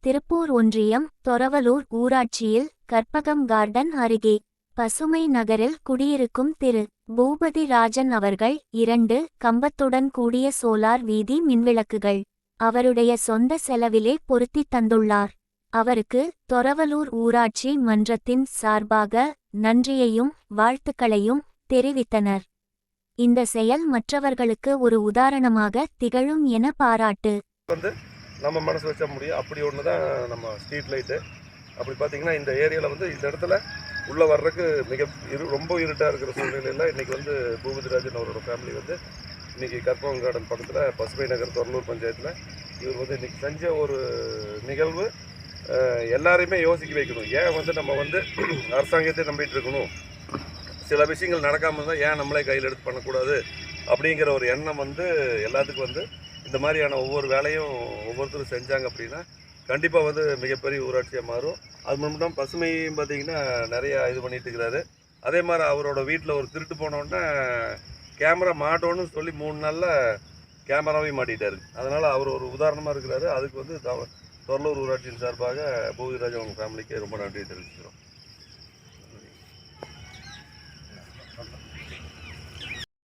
திருப்பூர் ஒன்றியம் தொரவலூர் ஊராட்சியில் கற்பகம் கார்டன் அருகே பசுமை நகரில் குடியிருக்கும் திரு. பூபதி ராஜன் அவர்கள் இரண்டு கம்பத்துடன் கூடிய சோலார் வீதி மின்விளக்குகள். அவருடைய சொந்த செலவிலே பொருத்தித் தந்துள்ளார். அவருக்கு தொரவலூர் ஊராட்சி மன்றத்தின் சார்பாக நன்றியையும் வாழ்த்துக்களையும் தெரிவித்தனர். இந்த செயல் மற்றவர்களுக்கு ஒரு உதாரணமாக திகழும் என பாராட்டு. நம்ம மனசு வச்சா முடியும். அப்படி ஒன்று தான் நம்ம ஸ்ட்ரீட் லைட்டு அப்படி பார்த்தீங்கன்னா இந்த ஏரியாவில் வந்து இந்த இடத்துல உள்ளே வர்றதுக்கு மிக இரு ரொம்ப இருட்டாக இருக்கிற சூழ்நிலையில் இன்றைக்கி வந்து பூபதிராஜன் அவரோட ஃபேமிலி வந்து இன்றைக்கி கற்பகம் கார்டன் பக்கத்தில் பசுமை நகர் தொரலூர் பஞ்சாயத்தில் இவர் வந்து இன்றைக்கி செஞ்ச ஒரு நிகழ்வு எல்லாரையுமே யோசிக்க வைக்கணும். ஏன் வந்து நம்ம வந்து அரசாங்கத்தை நம்பிகிட்டு இருக்கணும்? சில விஷயங்கள் நடக்காமல் இருந்தால் ஏன் நம்மளே கையில் எடுத்து பண்ணக்கூடாது? அப்படிங்கிற ஒரு எண்ணம் வந்து எல்லாத்துக்கும் வந்து இந்த மாதிரியான ஒவ்வொரு வேலையும் ஒவ்வொருத்தரும் செஞ்சாங்க அப்படின்னா கண்டிப்பாக வந்து மிகப்பெரிய ஊராட்சியாக மாறும். அது மட்டும் பசுமையும் பார்த்தீங்கன்னா நிறையா இது பண்ணிகிட்டு இருக்கிறாரு. அதே மாதிரி அவரோட வீட்டில் ஒரு திருட்டு போனோடனே கேமரா மாட்டோன்னு சொல்லி மூணு நாளில் கேமராவையும் மாட்டிட்டாரு. அதனால் அவர் ஒரு உதாரணமாக இருக்கிறாரு. அதுக்கு வந்து தொ- தொரலூர் ஊராட்சியின் சார்பாக பூவிராஜ் அவங்க ஃபேமிலிக்கு ரொம்ப நன்றி தெரிவிச்சுக்கிறோம்.